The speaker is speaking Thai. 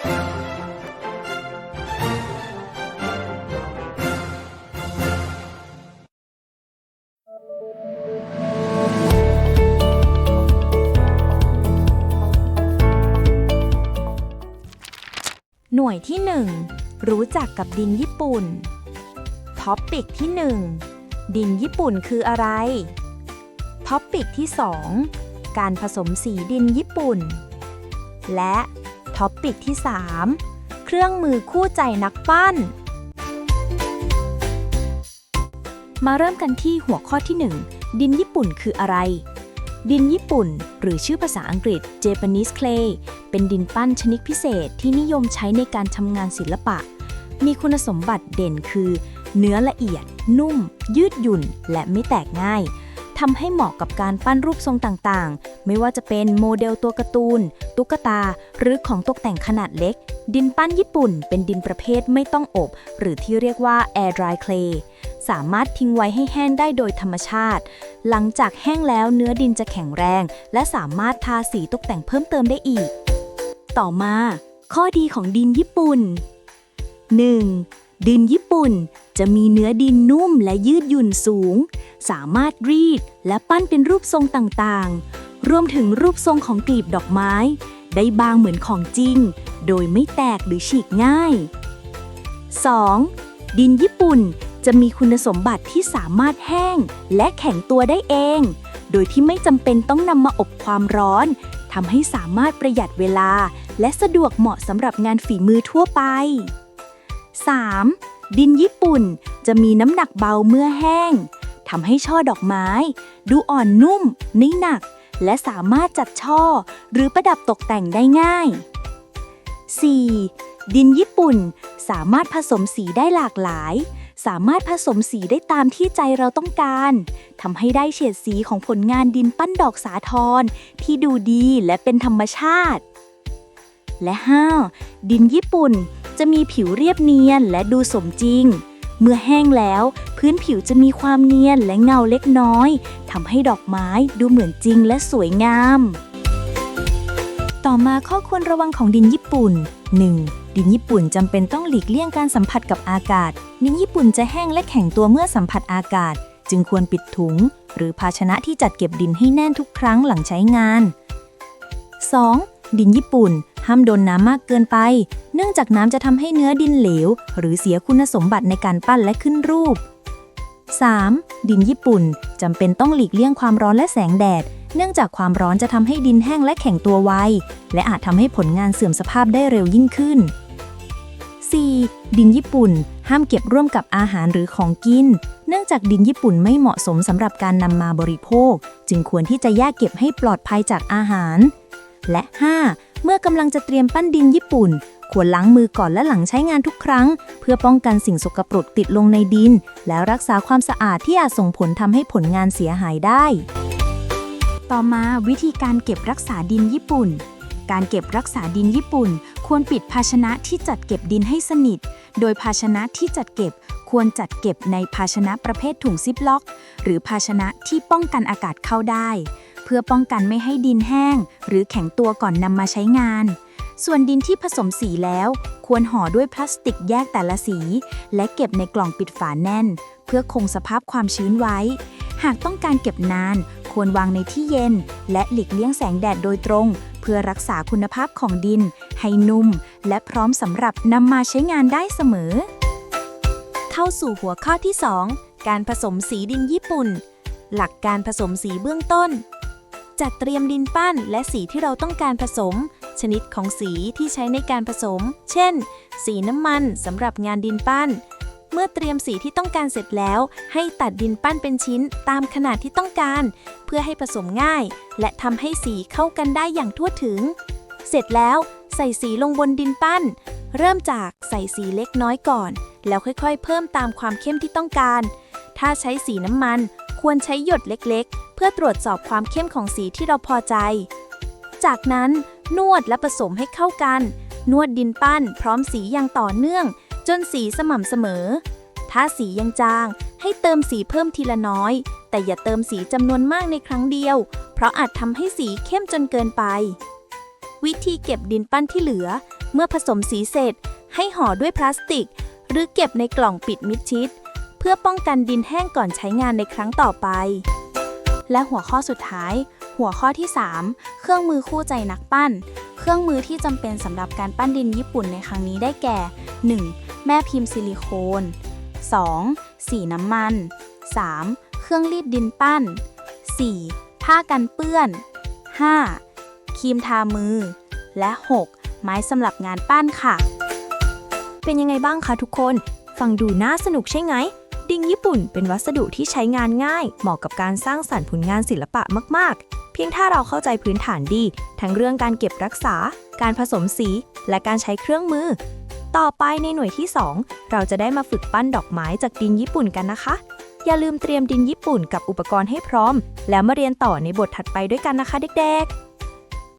หน่วยที่ 1 รู้จักกับดินญี่ปุ่นท็อปปิกที่ 1 ดินญี่ปุ่นคืออะไรท็อปปิกที่ 2 การผสมสีดินญี่ปุ่น และ ท็อปปิกที่ 3 เครื่องมือคู่ใจนักปั้น มาเริ่มกันที่หัวข้อที่ 1 ดินญี่ปุ่นคืออะไร ดินญี่ปุ่น หรือชื่อภาษาอังกฤษ Japanese clay เป็นดินปั้นชนิดพิเศษที่นิยมใช้ในการทำงานศิลปะ มีคุณสมบัติเด่นคือ เนื้อละเอียด นุ่ม ยืดหยุ่น และไม่แตกง่าย ทำให้เหมาะกับการปั้นรูปทรงต่างๆ ไม่ว่าจะเป็นโมเดลตัวการ์ตูน ตุ๊กตา หรือของตกแต่งขนาดเล็ก ดินปั้นญี่ปุ่น เป็นดินประเภทไม่ต้องอบ หรือที่เรียกว่า air dry clay สามารถทิ้งไว้ให้แห้งได้โดยธรรมชาติ หลังจากแห้งแล้วเนื้อดินจะแข็งแรง และสามารถทาสีตกแต่งเพิ่มเติมได้อีก ต่อมา ข้อดีของดินญี่ปุ่น 1. ดินญี่ปุ่น จะมีเนื้อดินนุ่มและยืดหยุ่นสูง สามารถรีดและปั้นเป็นรูปทรงต่างๆ รวมถึงรูปทรงของกลีบดอกไม้ ได้บางเหมือนของจริง โดยไม่แตกหรือฉีกง่าย 2. ดินญี่ปุ่นจะมีคุณสมบัติที่สามารถแห้งและแข็งตัวได้เอง โดยที่ไม่จำเป็นต้องนำมาอบความร้อนทำให้สามารถประหยัดเวลา และสะดวกเหมาะสำหรับงานฝีมือทั่วไป 3. ดินญี่ปุ่นจะมีน้ำหนักเบาเมื่อแห้งทำให้ช่อดอกไม้ ดูอ่อนนุ่มไม่หนัก และสามารถจัดช่อ หรือประดับตกแต่งได้ง่าย 4. ดินญี่ปุ่นสามารถผสมสีได้หลากหลาย สามารถผสมสีได้ตามที่ใจเราต้องการทำให้ได้เฉดสีของผลงานดินปั้นดอกสาทรที่ดูดีและเป็นธรรมชาติ และ 5. ดินญี่ปุ่น จะมีผิวเรียบเนียนและดูสมจริง เมื่อแห้งแล้ว พื้นผิวจะมีความเนียนและเงาเล็กน้อยทำให้ดอกไม้ดูเหมือนจริงและสวยงาม ต่อมาข้อควรระวังของดินญี่ปุ่น 1. ดินญี่ปุ่นจำเป็นต้องหลีกเลี่ยงการสัมผัสกับอากาศ ดินญี่ปุ่นจะแห้งและแข็งตัวเมื่อสัมผัสอากาศ จึงควรปิดถุง หรือภาชนะที่จัดเก็บดินให้แน่นทุกครั้งหลังใช้งาน 2. ดินญี่ปุ่น ห้ามโดนน้ำมากเกินไป เนื่องจากน้ำจะทำให้เนื้อดินเหลว หรือเสียคุณสมบัติในการปั้นและขึ้นรูป 3. ดินญี่ปุ่นจำเป็นต้องหลีกเลี่ยงความร้อนและแสงแดด เนื่องจากความร้อนจะทำให้ดินแห้งและแข็งตัวไว และอาจทำให้ผลงานเสื่อมสภาพได้เร็วยิ่งขึ้น 4. ดินญี่ปุ่น ห้ามเก็บร่วมกับอาหารหรือของกิน เนื่องจากดินญี่ปุ่นไม่เหมาะสมสำหรับการนำมาบริโภค จึงควรที่จะแยกเก็บให้ปลอดภัยจากอาหาร และ 5. เมื่อกำลังจะเตรียมปั้นดินญี่ปุ่น ควรล้างมือก่อนและหลังใช้งานทุกครั้ง เพื่อป้องกันสิ่งสกปรกติดลงในดิน แล้วรักษาความสะอาดที่อาจส่งผลทำให้ผลงานเสียหายได้ ต่อมาวิธีการเก็บรักษาดินญี่ปุ่น การเก็บรักษาดินญี่ปุ่น ควรปิดภาชนะที่จัดเก็บดินให้สนิท โดยภาชนะที่จัดเก็บควรจัดเก็บในภาชนะประเภทถุงซิปล็อก หรือภาชนะที่ป้องกันอากาศเข้าได้ พื่อป้องกันไม่ให้ดินแห้ง หรือแข็งตัวก่อนนำมาใช้งาน ส่วนดินที่ผสมสีแล้ว ควรห่อด้วยพลาสติกแยกแต่ละสี และเก็บในกล่องปิดฝาแน่น เพื่อคงสภาพความชื้นไว้ หากต้องการเก็บนาน ควรวางในที่เย็น และหลีกเลี่ยงแสงแดดโดยตรง เพื่อรักษาคุณภาพของดิน ให้นุ่ม และพร้อมสำหรับนำมาใช้งานได้เสมอ เข้าสู่หัวข้อที่ 2 การผสมสีดินญี่ปุ่นหลักการผสมสีเบื้องต้น จัดเตรียมดินปั้นและสีที่เราต้องการผสม ชนิดของสีที่ใช้ในการผสม เช่น สีน้ำมันสำหรับงานดินปั้น เมื่อเตรียมสีที่ต้องการเสร็จแล้ว ให้ตัดดินปั้นเป็นชิ้นตามขนาดที่ต้องการ เพื่อให้ผสมง่าย และทำให้สีเข้ากันได้อย่างทั่วถึง เสร็จแล้วใส่สีลงบนดินปั้น เริ่มจากใส่สีเล็กน้อยก่อน แล้วค่อยๆ เพิ่มตามความเข้มที่ต้องการ ถ้าใช้สีน้ำมัน ควรใช้หยดเล็กๆ เพื่อตรวจสอบความเข้มของสีที่เราพอใจ จากนั้นนวดและผสมให้เข้ากัน นวดดินปั้นพร้อมสีอย่างต่อเนื่อง จนสีสม่ำเสมอ ถ้าสียังจาง ให้เติมสีเพิ่มทีละน้อย แต่อย่าเติมสีจำนวนมากในครั้งเดียว เพราะอาจทำให้สีเข้มจนเกินไป วิธีเก็บดินปั้นที่เหลือ เมื่อผสมสีเสร็จ ให้ห่อด้วยพลาสติก หรือเก็บในกล่องปิดมิดชิด เพื่อป้องกันดินแห้งก่อนใช้งานในครั้งต่อไป และหัวข้อสุดท้าย หัวข้อที่ 3 เครื่องมือคู่ใจนักปั้น เครื่องมือที่จำเป็นสำหรับการปั้นดินญี่ปุ่นในครั้งนี้ได้แก่ 1. แม่พิมพ์ซิลิโคน 2. สีน้ำมัน 3. เครื่องรีดดินปั้น 4. ผ้ากันเปื้อน 5. ครีมทามือ และ 6. ไม้สำหรับงานปั้นค่ะ เป็นยังไงบ้างคะทุกคน ฟังดูน่าสนุกใช่ไหม ดิงญี่ปุ่นเป็นวัสดุที่ใช้งานง่าย เหมาะกับการสร้างสรรค์ผลงานศิลปะมาก ๆ เพียงถ้าเราเข้าใจพื้นฐานดี ทั้งเรื่องการเก็บรักษา การผสมสี และการใช้เครื่องมือ ต่อไปในหน่วยที่ 2 เราจะได้มาฝึกปั้นดอกไม้จากดินญี่ปุ่นกันนะคะ อย่าลืมเตรียมดินญี่ปุ่นกับอุปกรณ์ให้พร้อม แล้วมาเรียนต่อในบทถัดไปด้วยกันนะคะเด็ก ๆ